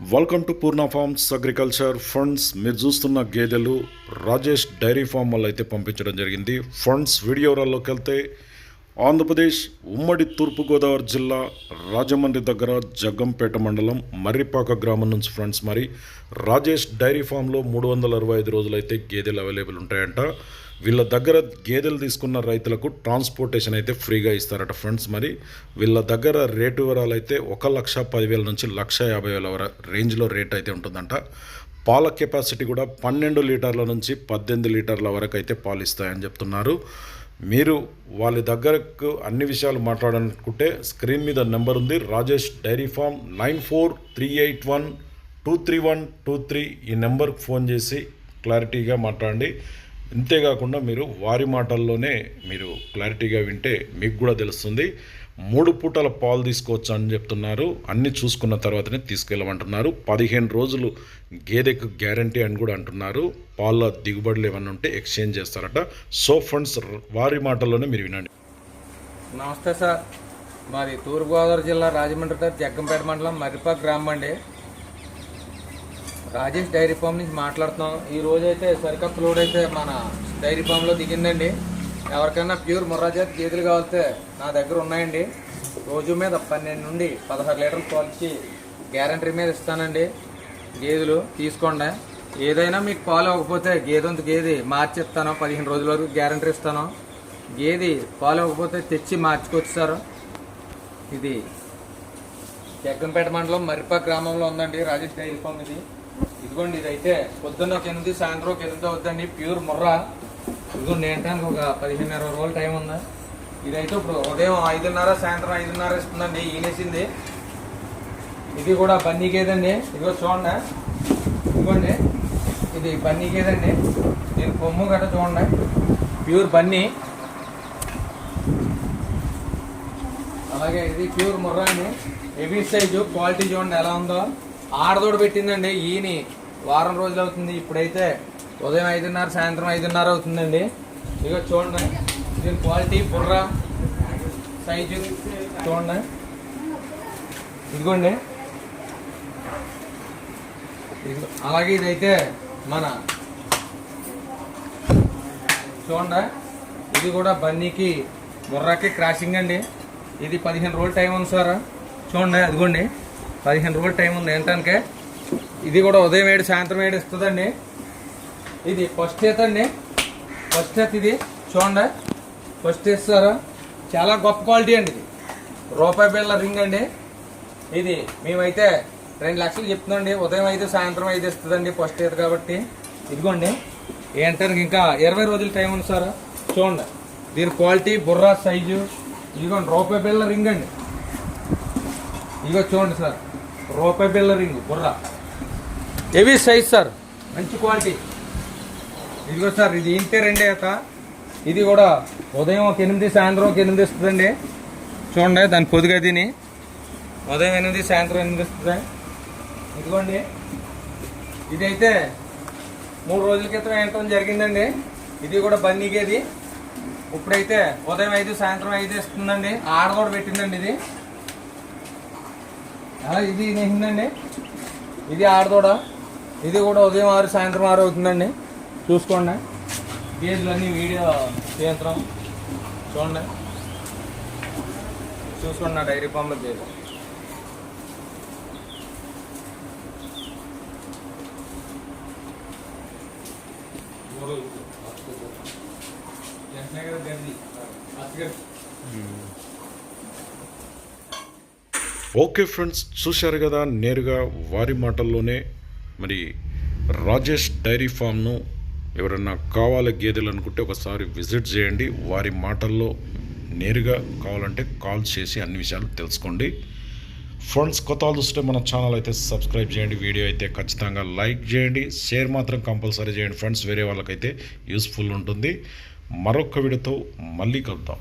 Welcome to Purna farms agriculture funds మీరు చూస్తున్న గేదెలు రాజేష్ డైరీ ఫామ్ వల్ల అయితే పంపించడం జరిగింది. ఫండ్స్ వీడియోరాల్లోకి వెళ్తే ఆంధ్రప్రదేశ్ ఉమ్మడి తూర్పుగోదావరి జిల్లా రాజమండ్రి దగ్గర జగ్గంపేట మండలం మర్రిపాక గ్రామం నుంచి ఫ్రెండ్స్ మరి రాజేష్ డైరీ ఫామ్లో మూడు వందల అరవై ఐదు రోజులైతే గేదెలు అవైలబుల్ ఉంటాయంట. వీళ్ళ దగ్గర గేదెలు తీసుకున్న రైతులకు ట్రాన్స్పోర్టేషన్ అయితే ఫ్రీగా ఇస్తారట ఫ్రెండ్స్ మరి వీళ్ళ దగ్గర రేటు వివరాలు అయితే ఒక లక్ష పదివేల నుంచి లక్ష యాభై వేల వర రేంజ్లో రేట్ అయితే ఉంటుందంట. పాల కెపాసిటీ కూడా పన్నెండు లీటర్ల నుంచి పద్దెనిమిది లీటర్ల వరకు అయితే పాలు ఇస్తాయని చెప్తున్నారు. మీరు వాళ్ళ దగ్గరకు అన్ని విషయాలు మాట్లాడాలనుకుంటే స్క్రీన్ మీద నెంబర్ ఉంది. Rajesh dairy farm nine four three eight one two three one two three ఈ నెంబర్కి ఫోన్ చేసి క్లారిటీగా మాట్లాడండి. ఇంతేకాకుండా మీరు వారి మాటల్లోనే మీరు క్లారిటీగా వింటే మీకు కూడా తెలుస్తుంది. మూడు పూటల పాలు తీసుకోవచ్చు అని చెప్తున్నారు. అన్ని చూసుకున్న తర్వాతనే తీసుకెళ్ళమంటున్నారు. పదిహేను రోజులు గేదెకు గ్యారంటీ అని కూడా అంటున్నారు. పాల దిగుబడులు ఏమన్నా ఉంటే ఎక్స్చేంజ్ చేస్తారట. సో ఫండ్స్ వారి మాటల్లోనే మీరు వినండి. నమస్తే సార్. మాది తూర్పుగోదావరి జిల్లా రాజమండ్రి దగ్గర జగ్గంపేట మండలం మర్రిపాక్ గ్రామం అండి. రాజేష్ డైరీ ఫామ్ నుంచి మాట్లాడుతున్నాం. ఈ రోజు సరికొత్త లోడ్ అయితే మన డైరీ ఫామ్లో దిగిందండి. ఎవరికైనా ప్యూర్ ముర్రాజాతి గేదెలు కావాలితే నా దగ్గర ఉన్నాయండి. రోజు మీద పన్నెండు నుండి పదహారు లీటర్లు పాలిచ్చి గ్యారంటీ మీద ఇస్తానండి. గేదెలు తీసుకోండి. ఏదైనా మీకు పాలు అవ్వకపోతే గేదెంత గేది మార్చి ఇస్తాను పదిహేను రోజుల వరకు గ్యారంటీ ఇస్తాను. గేది పాలు అవ్వకపోతే తెచ్చి మార్చుకోవచ్చు సార్. ఇది జగ్గంపేట మండలం మరిపా గ్రామంలో ఉందండి రాజేష్ డైరీ ఫామ్ ఇది. ఇదిగోండి ఇదైతే పొద్దున్న ఒక ఎనిమిది సాయంత్రం ఒక ఎనిమిది అవుతుందండి ప్యూర్ ముర్రా. ఇదిగో ఏంటానికి ఒక పదిహేను ఇరవై రోజులు టైం ఉందా? ఇదైతే ఇప్పుడు ఉదయం ఐదున్నర సాయంత్రం ఐదున్నర ఇస్తుందండి ఈనేసింది. ఇది కూడా బన్నీ గేదండి ఇదిగో చూడండి. ఇదిగోండి. ఇది బన్నీ గేదండి నేను కొమ్ము గట్ట చూడండి. ప్యూర్ బన్నీ. అలాగే ఇది ప్యూర్ ముర్రాని హెవీ సైజు క్వాలిటీ చూడండి ఎలా ఉందో. ఆడదోడు పెట్టిందండి ఈని వారం రోజులు అవుతుంది. ఇప్పుడైతే ఉదయం ఐదున్నర సాయంత్రం ఐదున్నర అవుతుందండి. ఇక చూడండి. దీని క్వాలిటీ బుర్ర సైజు చూడండి. ఇదిగోండి. అలాగే ఇదైతే మన చూడండి. ఇది కూడా బన్నీకి బుర్రాకి క్రాషింగ్ అండి. ఇది పదిహేను రోజులు టైం ఉంది సార్. చూడండి అదిగోండి. పదిహేను రోజులు టైం ఉంది. ఏంటంటే ఇది కూడా ఉదయం ఏడు సాయంత్రం ఏడు ఇస్తుందండి. ఇది ఫస్ట్ ఎత్ అండి. ఫస్ట్ ఎత్ ఇది. చూడండి. ఫస్ట్ ఇస్తారా సార్. చాలా గొప్ప క్వాలిటీ అండి ఇది. రూపాయి బిళ్ళ రింగ్ అండి. ఇది మేమైతే రెండు లక్షలు చెప్తుందండి ఉదయం అయితే సాయంత్రం అయితే ఇస్తుందండి ఫస్ట్ ఇయర్ కాబట్టి. ఇదిగోండి. ఏంటానికి ఇంకా ఇరవై రోజుల టైం ఉంది సార్. చూడండి. దీని క్వాలిటీ బుర్రా సైజు. ఇదిగోండి రూపాయి బిళ్ళ రింగ్ అండి. ఇదిగో చూడండి సార్. రూపాయి బిళ్ళ ring Borra. Heavy size sir? మంచి క్వాలిటీ. ఇదిగో సార్ ఇది ఇంటే రెండే అత. ఇది కూడా ఉదయం ఒక ఎనిమిది సాయంత్రం ఒక ఎనిమిది ఇస్తుందండి చూడండి దాని పొదిగా తిని ఉదయం ఎనిమిది సాయంత్రం ఎనిమిది ఇస్తుంది ఇదిగోండి. ఇదైతే మూడు రోజుల క్రితం వేయటం జరిగిందండి. ఇది కూడా బన్నీకేది ఇప్పుడైతే ఉదయం ఐదు సాయంత్రం ఐదు ఇస్తుందండి ఆడ కూడా పెట్టిందండి ఇది. అలా ఇది నేసిందండి ఇది ఆడదోడ. ఇది కూడా ఉదయం ఆరు సాయంత్రం ఆరు అవుతుందండి. చూసుకోండి. గేజ్లన్నీ వీడియో యంత్రం చూడండి. చూసుకోండి నా డైరీ ఫామ్లో గేజ్. ఓకే ఫ్రెండ్స్ చూశారు కదా నేరుగా వారి మాటల్లోనే మరి రాజేష్ డైరీ ఫామ్ను ఎవరన్నా కావాలి గేదెలు అనుకుంటే ఒకసారి విజిట్ చేయండి. వారి మాటల్లో నేరుగా కావాలంటే కాల్ చేసి అన్ని విషయాలు తెలుసుకోండి. ఫ్రెండ్స్ కొత్త వాళ్ళు చూస్తే మన ఛానల్ అయితే సబ్స్క్రైబ్ చేయండి. వీడియో అయితే ఖచ్చితంగా లైక్ చేయండి. షేర్ మాత్రం కంపల్సరీ చేయండి. ఫ్రెండ్స్ వేరే వాళ్ళకైతే యూస్ఫుల్ ఉంటుంది. మరొక వీడియోతో మళ్ళీ కలుద్దాం.